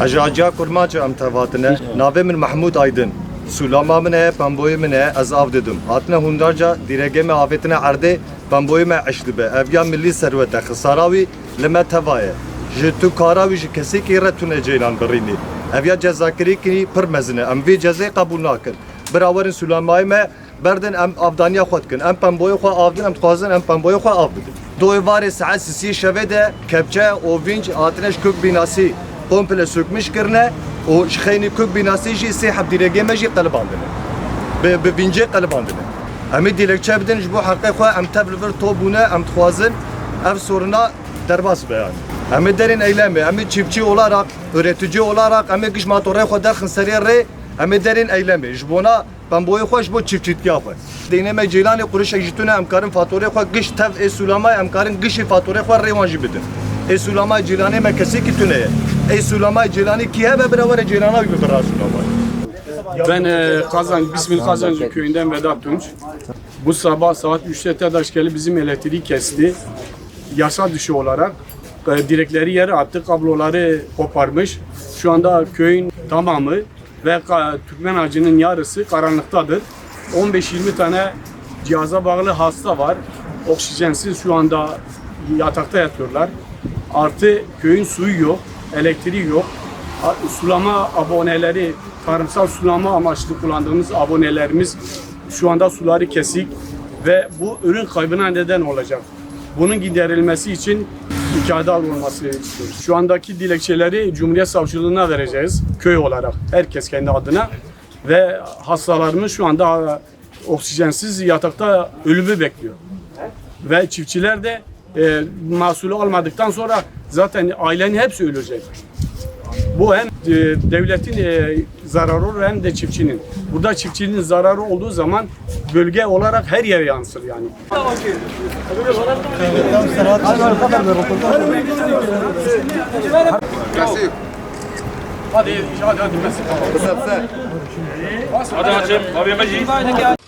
Ajaja kurmaca am tevatine. Nave Mahmud Aydın. Sulama min e, pamboyu min e, ez av dedim. Hatine hundarca direge me avetine arde, pamboyu me eşlibe. Evya milli servete, xisaravi lime tevaye. Ji tu karavi ji kesi ki retune ceylan birini. Evya cezakiri ki pir mezine. Em vi cezayı kabul nakin. Sulamayı me xwed kin. Em pamboyu xwe avdin, em dixwazin em pamboyu xwe av bidin. Doy varê saet sisiyê şevê de kepçe o vinç hatine ji kök binasî komple sökmüş kirne o şxeyni kök binası jî sê hebdîregê me jî qelibandine. Bi bi vinçê qelibandine. Em ê dilekçe bidin ji bo heqê xwe em tev li vir to bûne em dixwazin ev soruna derbas be yani. Em ê derên eylemê, em ê çiftçi olarak, üretici olarak, em ê giş motorê xwe em ê derên eylemê. Ji bona pemboyê xwe ji bo çiftçîtiya xwe. Dînê me cêlanê qurişek jî tune em karin faturê xwe giş tev ê sulamay em karin gişî faturê xwe rêwan jî bidin. Ê sulamay cêlanê me kesekî tune ye. Ey Sulamay Celani ki hebe beraber Celana gibi bir Sulamay. Ben e, Kazan, Bismil Kazancı köyünden Vedat Tunç. Bu sabah saat 3'te TEDAŞ gelip bizim elektriği kesti. Yasa dışı olarak e, direkleri yere attı, kabloları koparmış. Şu anda köyün tamamı ve Türkmen ağacının yarısı karanlıktadır. 15-20 tane cihaza bağlı hasta var. Oksijensiz şu anda yatakta yatıyorlar. Artı köyün suyu yok, elektriği yok. Sulama aboneleri, tarımsal sulama amaçlı kullandığımız abonelerimiz şu anda suları kesik ve bu ürün kaybına neden olacak. Bunun giderilmesi için mükaade alınması istiyoruz. Şu andaki dilekçeleri Cumhuriyet Savcılığına vereceğiz köy olarak. Herkes kendi adına ve hastalarımız şu anda oksijensiz yatakta ölümü bekliyor. Ve çiftçiler de e, mahsulü almadıktan sonra zaten ailenin hepsi ölecek. Bu hem e, devletin e, zararı olur hem de çiftçinin. Burada çiftçinin zararı olduğu zaman bölge olarak her yere yansır yani. Hadi hadi hadi. Hadi hacım, abi